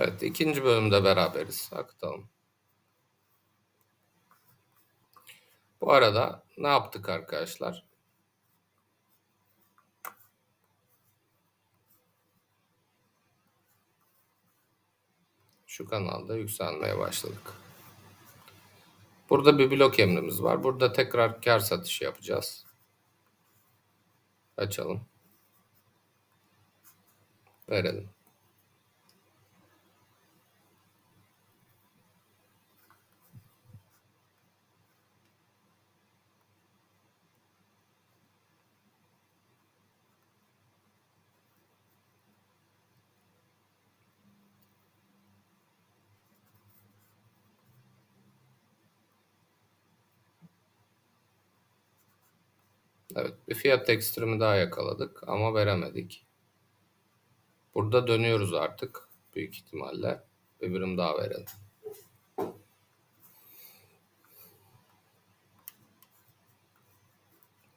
Evet ikinci bölümde beraberiz. Akıtalım. Bu arada ne yaptık arkadaşlar? Şu kanalda yükselmeye başladık. Burada bir blok emrimiz var. Burada tekrar kar satışı yapacağız. Açalım. Verelim. Evet bir fiyat ekstremi daha yakaladık ama veremedik. Burada dönüyoruz artık büyük ihtimalle. Bir birim daha verelim.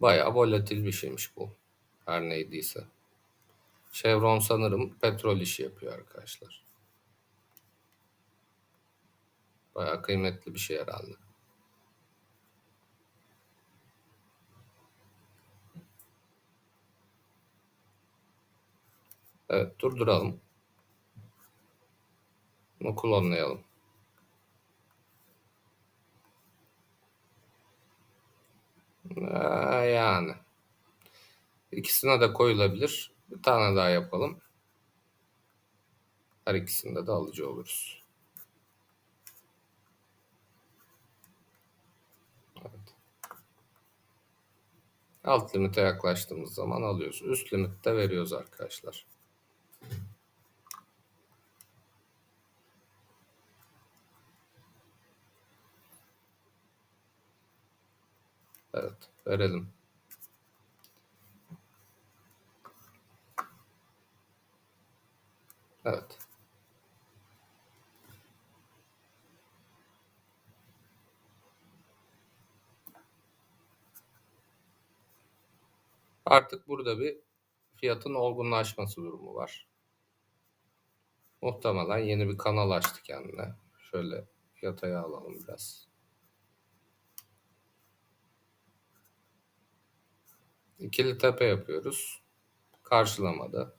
Bayağı volatil bir şeymiş bu. Her neydiyse. Chevron sanırım petrol işi yapıyor arkadaşlar. Bayağı kıymetli bir şey herhalde. Evet durduralım. Bunu klonlayalım. Ee, yani. İkisine de koyulabilir. Bir tane daha yapalım. Her ikisinde de alıcı oluruz. Evet. Alt limite yaklaştığımız zaman alıyoruz. Üst limitte veriyoruz arkadaşlar. Evet, verelim. Evet. Artık burada bir fiyatın olgunlaşması durumu var. Muhtemelen yeni bir kanal açtı kendine. Şöyle yataya alalım biraz. İkili tepe yapıyoruz. Karşılamadı.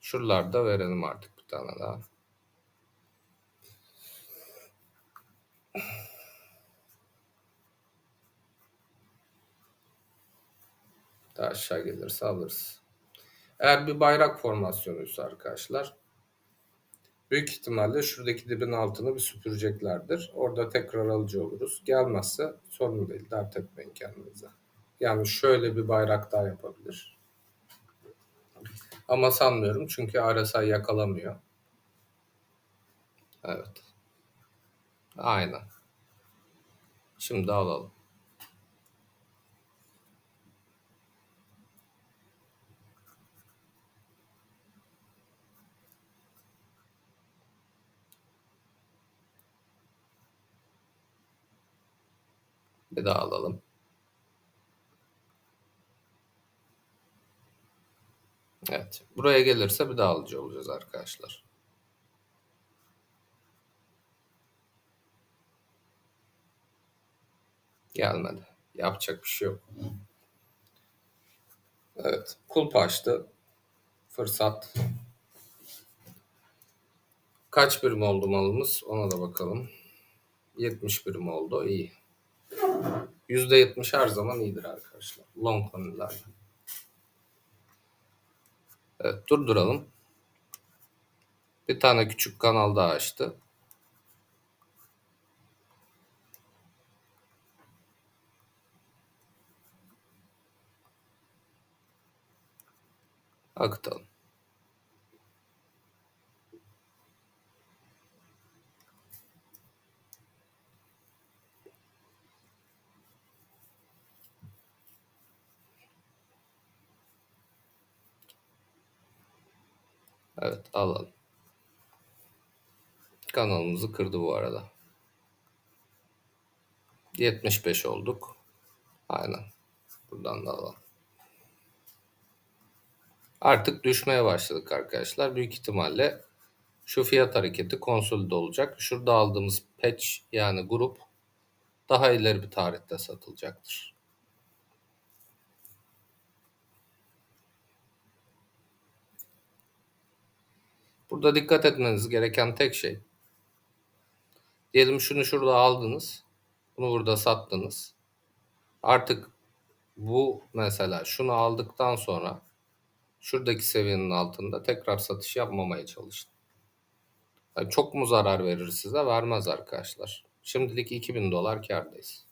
Şuralarda verelim artık bir tane daha. Daha aşağı gelirse alırız. Eğer bir bayrak formasyonuysa arkadaşlar büyük ihtimalle şuradaki dibin altını bir süpüreceklerdir. Orada tekrar alıcı oluruz. Gelmezse sorun değil. Dert etmeyin kendinize. Yani şöyle bir bayrak daha yapabilir. Ama sanmıyorum çünkü RSI yakalamıyor. Evet. Aynen. Şimdi alalım. Bir daha alalım. Evet. Buraya gelirse bir daha alıcı olacağız arkadaşlar. Gelmedi. Yapacak bir şey yok. Evet. Kulp açtı. Fırsat. Kaç birim oldu malımız? Ona da bakalım. 70 birim oldu. İyi. %70 her zaman iyidir arkadaşlar. Long konularda. Evet durduralım. Bir tane küçük kanal daha açtı. Akıtalım. Evet alalım. Kanalımızı kırdı bu arada. 75 olduk. Aynen. Buradan da alalım. Artık düşmeye başladık arkadaşlar. Büyük ihtimalle Şu fiyat hareketi konsolide olacak. Şurada aldığımız patch yani grup daha ileri bir tarihte satılacaktır. Burada dikkat etmeniz gereken tek şey diyelim şunu şurada aldınız. Bunu burada sattınız. Artık bu mesela şunu aldıktan sonra şuradaki seviyenin altında tekrar satış yapmamaya çalışın. Yani çok mu zarar verir size? Vermez arkadaşlar. Şimdilik 2000 dolar kardayız.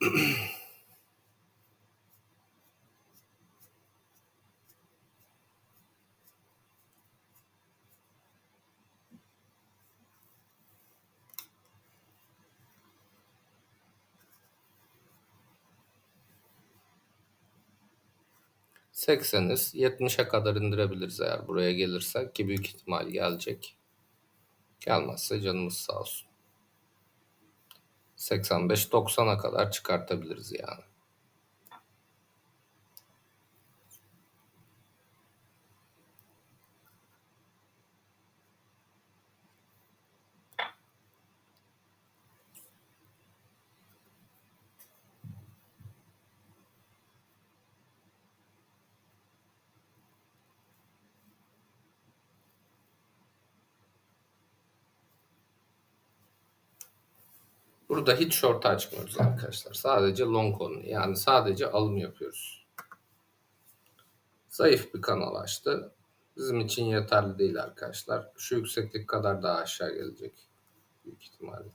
Sekseniz 70'e kadar indirebiliriz eğer buraya gelirse ki büyük ihtimal gelecek. Gelmezse canımız sağ olsun. 85-90'a kadar çıkartabiliriz yani. Burada hiç short açmıyoruz arkadaşlar. Sadece long on yani sadece alım yapıyoruz. Zayıf bir kanal açtı. Bizim için yeterli değil arkadaşlar. Şu yükseklik kadar daha aşağı gelecek. Büyük ihtimalle.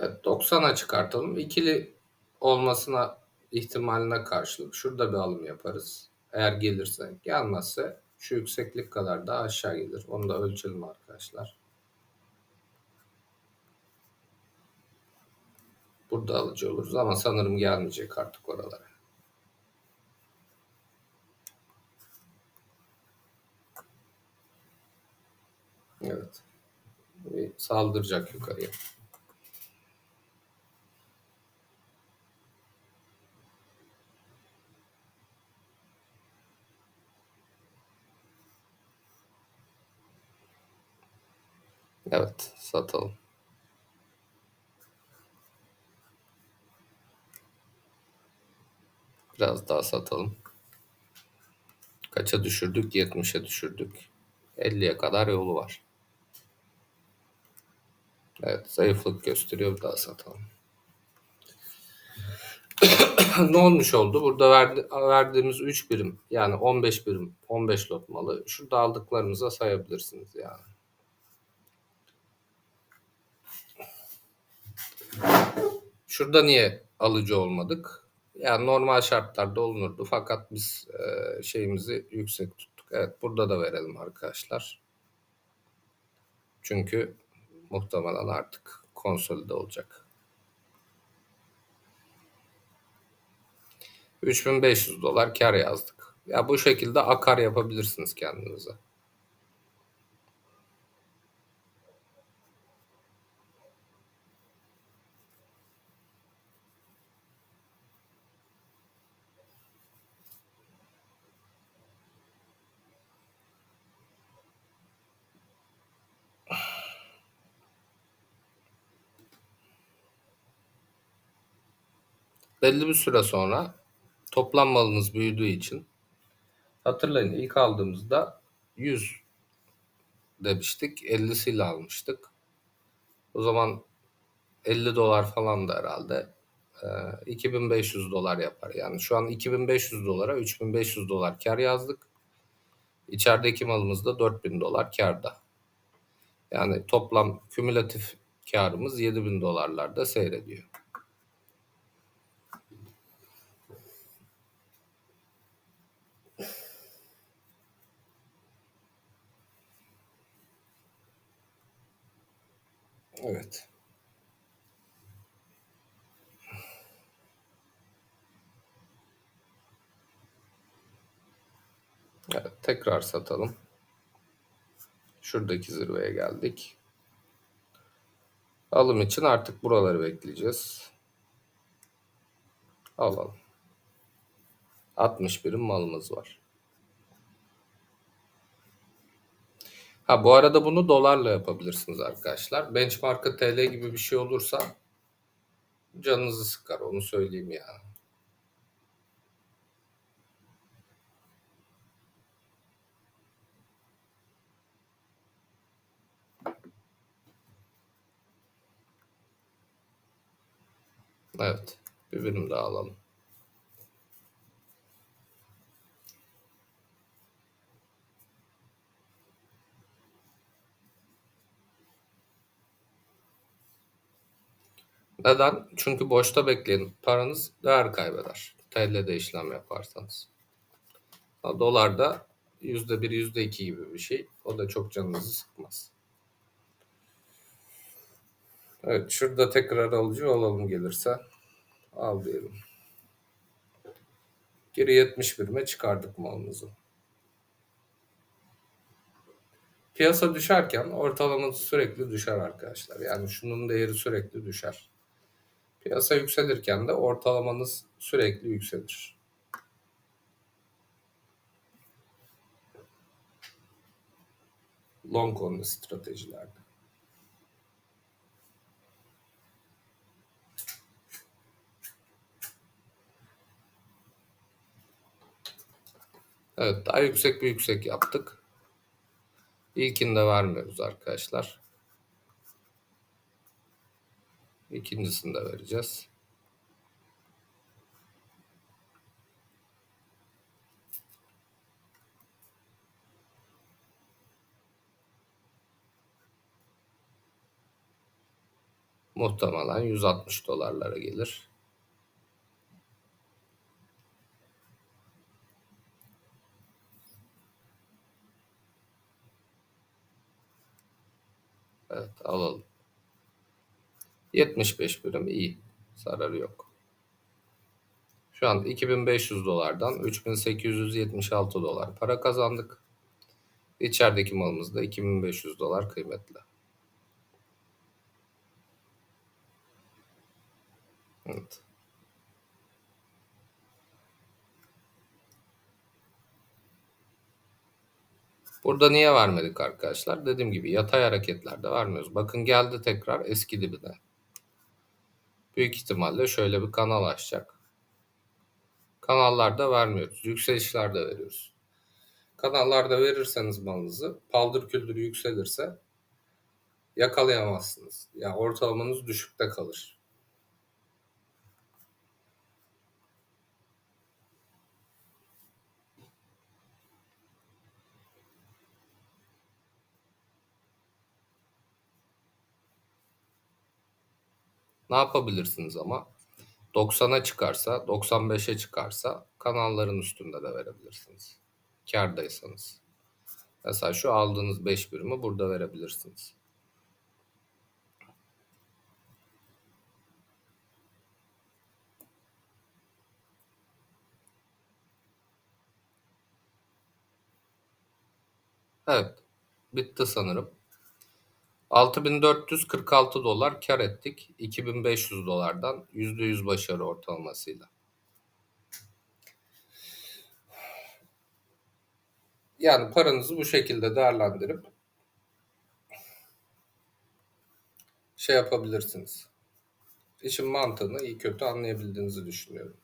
Evet 90'a çıkartalım. İkili olmasına ihtimaline karşılık şurada bir alım yaparız. Eğer gelirse. Gelmezse şu yükseklik kadar daha aşağı gelir. Onu da ölçelim arkadaşlar. Burada alıcı oluruz ama sanırım gelmeyecek artık oralara. Evet. Saldıracak yukarıya. Evet, satalım. Biraz daha satalım. Kaça düşürdük? 70'e düşürdük. 50'ye kadar yolu var. Evet, zayıflık gösteriyor. Daha satalım. ne olmuş oldu? Burada verdi, verdiğimiz 3 birim yani 15 birim 15 lot malı şurada aldıklarımıza sayabilirsiniz yani. Şurada niye alıcı olmadık? Yani normal şartlarda olunurdu fakat biz e, şeyimizi yüksek tuttuk. Evet burada da verelim arkadaşlar. Çünkü muhtemelen artık konsolide olacak. 3500 dolar kar yazdık. Ya bu şekilde akar yapabilirsiniz kendinize. Belli bir süre sonra toplam malınız büyüdüğü için hatırlayın ilk aldığımızda 100 demiştik. 50'siyle almıştık. O zaman 50 dolar falan da herhalde. E, 2500 dolar yapar. Yani şu an 2500 dolara 3500 dolar kar yazdık. İçerideki malımız da 4000 dolar karda. Yani toplam kümülatif karımız 7000 dolarlarda seyrediyor. Evet. Evet, tekrar satalım. Şuradaki zirveye geldik. Alım için artık buraları bekleyeceğiz. Alalım. 60 birim malımız var. Ha bu arada bunu dolarla yapabilirsiniz arkadaşlar. Benchmark'ı TL gibi bir şey olursa canınızı sıkar onu söyleyeyim yani. Evet. Bir birim daha alalım. Neden? Çünkü boşta bekleyen paranız değer kaybeder. TL'de işlem yaparsanız. Dolarda %1, %2 gibi bir şey. O da çok canınızı sıkmaz. Evet şurada tekrar alıcı olalım gelirse. Al diyelim. Geri 70 birime çıkardık malımızı. Piyasa düşerken ortalaması sürekli düşer arkadaşlar. Yani şunun değeri sürekli düşer. Piyasa yükselirken de ortalamanız sürekli yükselir. Long only stratejilerde. Evet daha yüksek bir yüksek yaptık. İlkinde vermiyoruz arkadaşlar. İkincisini de vereceğiz. Muhtemelen 160 dolarlara gelir. Evet alalım. 75 birim iyi. Zararı yok. Şu an 2500 dolardan 3876 dolar para kazandık. İçerideki malımız da 2500 dolar kıymetli. Evet. Burada niye vermedik arkadaşlar? Dediğim gibi yatay hareketlerde vermiyoruz. Bakın geldi tekrar eski dibine. Büyük ihtimalle şöyle bir kanal açacak. Kanallarda vermiyoruz. Yükselişlerde veriyoruz. Kanallarda verirseniz malınızı paldır küldür yükselirse yakalayamazsınız. Yani ortalamanız düşükte kalır. Ne yapabilirsiniz ama? 90'a çıkarsa, 95'e çıkarsa kanalların üstünde de verebilirsiniz. Kardaysanız. Mesela şu aldığınız 5 birimi burada verebilirsiniz. Evet. Bitti sanırım. 6446 dolar kar ettik. 2500 dolardan %100 başarı ortalamasıyla. Yani paranızı bu şekilde değerlendirip şey yapabilirsiniz. İşin mantığını iyi kötü anlayabildiğinizi düşünüyorum.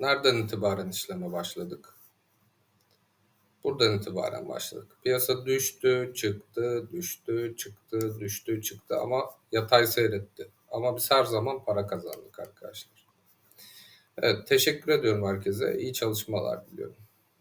Nereden itibaren işleme başladık? Buradan itibaren başladık. Piyasa düştü, çıktı, düştü, çıktı, düştü, çıktı ama yatay seyretti. Ama biz her zaman para kazandık arkadaşlar. Evet, teşekkür ediyorum herkese. İyi çalışmalar diliyorum.